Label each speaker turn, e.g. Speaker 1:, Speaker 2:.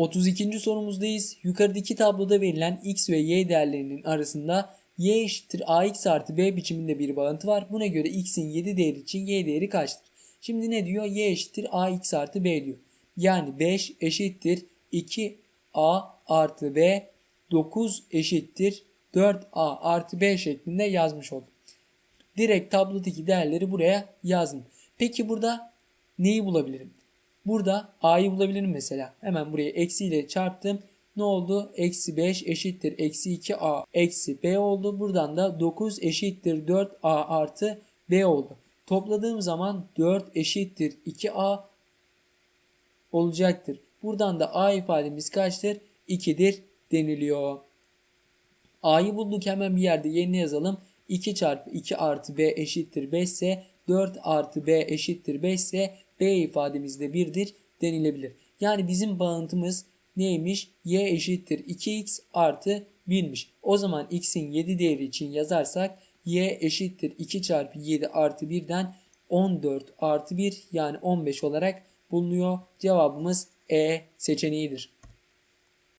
Speaker 1: 32. sorumuzdayız. Yukarıdaki tabloda verilen x ve y değerlerinin arasında y eşittir ax artı b biçiminde bir bağıntı var. Buna göre x'in 7 değeri için y değeri kaçtır? Şimdi ne diyor? y eşittir ax artı b diyor. Yani 5 eşittir 2a artı b 9 eşittir 4a artı b şeklinde yazmış oldum. Direkt tablodaki değerleri buraya yazdım. Peki burada neyi bulabilirim? Burada a'yı bulabilirim mesela. Hemen buraya eksi ile çarptım. Ne oldu? Eksi 5 eşittir eksi 2a eksi b oldu. Buradan da 9 eşittir 4a artı b oldu. Topladığım zaman 4 eşittir 2a olacaktır. Buradan da a ifademiz kaçtır? 2'dir deniliyor. A'yı bulduk hemen bir yerde yerine yazalım. 2 çarpı 2 artı b eşittir 5 ise 4 artı b eşittir 5 ise b ifademiz de 1'dir denilebilir. Yani bizim bağıntımız neymiş? y eşittir 2x artı 1'miş. O zaman x'in 7 değeri için yazarsak y eşittir 2 çarpı 7 artı 1'den 14 artı 1 yani 15 olarak bulunuyor. Cevabımız E seçeneğidir.